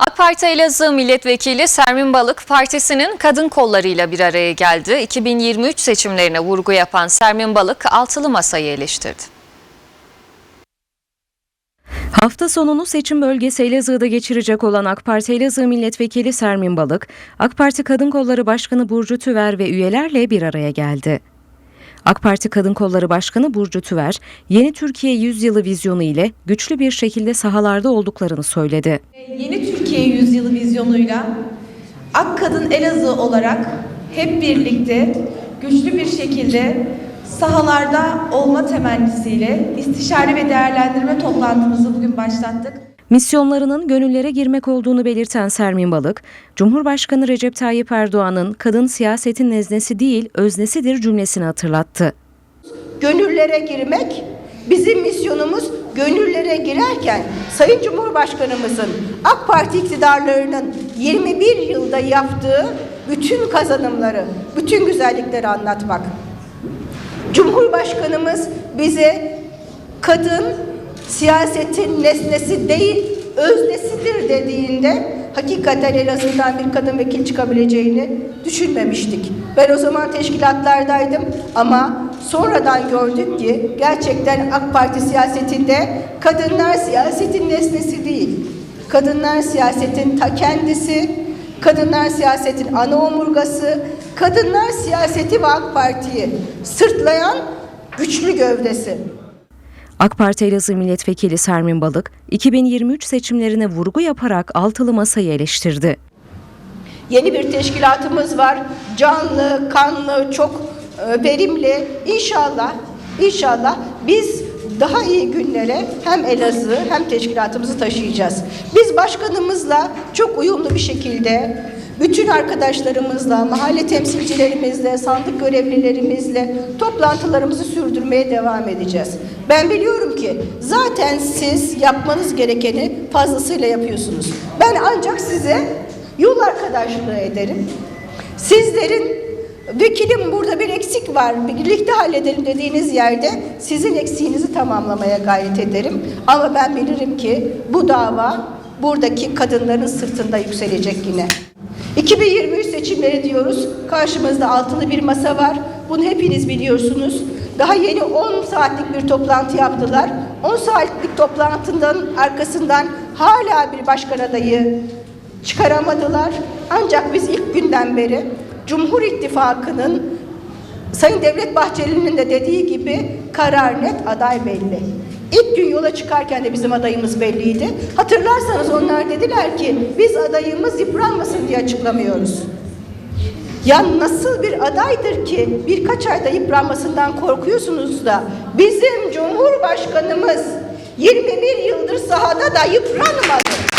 AK Parti Elazığ Milletvekili Sermin Balık partisinin kadın kollarıyla bir araya geldi. 2023 seçimlerine vurgu yapan Sermin Balık altılı masayı eleştirdi. Hafta sonunu seçim bölgesi Elazığ'da geçirecek olan AK Parti Elazığ Milletvekili Sermin Balık, AK Parti Kadın Kolları Başkanı Burcu Tüver ve üyelerle bir araya geldi. AK Parti Kadın Kolları Başkanı Burcu Tüver, Yeni Türkiye Yüzyılı vizyonu ile güçlü bir şekilde sahalarda olduklarını söyledi. Yeni Türkiye Yüzyılı vizyonuyla Ak Kadın Elazığ olarak hep birlikte güçlü bir şekilde sahalarda olma temennisiyle istişare ve değerlendirme toplantımızı bugün başlattık. Misyonlarının gönüllere girmek olduğunu belirten Sermin Balık, Cumhurbaşkanı Recep Tayyip Erdoğan'ın kadın siyasetin neznesi değil öznesidir cümlesini hatırlattı. gönüllere girmek bizim misyonumuz gönüllere girerken Sayın Cumhurbaşkanımızın AK Parti iktidarlarının 21 yılda yaptığı bütün kazanımları, bütün güzellikleri anlatmak. Cumhurbaşkanımız bize kadın siyasetin nesnesi değil öznesidir dediğinde hakikaten Elazığ'dan bir kadın vekil çıkabileceğini düşünmemiştik. Ben o zaman teşkilatlardaydım ama sonradan gördük ki gerçekten AK Parti siyasetinde kadınlar siyasetin nesnesi değil. Kadınlar siyasetin ta kendisi, kadınlar siyasetin ana omurgası, kadınlar siyaseti ve AK Parti'yi sırtlayan güçlü gövdesi. AK Parti Elazığ Milletvekili Sermin Balık, 2023 seçimlerine vurgu yaparak altılı masayı eleştirdi. Yeni bir teşkilatımız var. Canlı, kanlı, çok e, verimli. İnşallah, inşallah biz daha iyi günlere hem Elazığ hem teşkilatımızı taşıyacağız. Biz başkanımızla çok uyumlu bir şekilde bütün arkadaşlarımızla, mahalle temsilcilerimizle, sandık görevlilerimizle toplantılarımızı sürdürmeye devam edeceğiz. Ben biliyorum ki zaten siz yapmanız gerekeni fazlasıyla yapıyorsunuz. Ben ancak size yol arkadaşlığı ederim. Sizlerin vekilim burada bir eksik var, birlikte halledelim dediğiniz yerde sizin eksiğinizi tamamlamaya gayret ederim. Ama ben bilirim ki bu dava buradaki kadınların sırtında yükselecek yine. 2023 seçimleri diyoruz. Karşımızda altılı bir masa var. Bunu hepiniz biliyorsunuz. Daha yeni 10 saatlik bir toplantı yaptılar. 10 saatlik toplantının arkasından hala bir başkan adayı çıkaramadılar. Ancak biz ilk günden beri Cumhur İttifakı'nın Sayın Devlet Bahçeli'nin de dediği gibi karar net aday belli. İlk gün yola çıkarken de bizim adayımız belliydi. Hatırlarsanız onlar dediler ki biz adayımız yıpranmasın diye açıklamıyoruz. Ya nasıl bir adaydır ki birkaç ayda yıpranmasından korkuyorsunuz da bizim Cumhurbaşkanımız 21 yıldır sahada da yıpranmadı.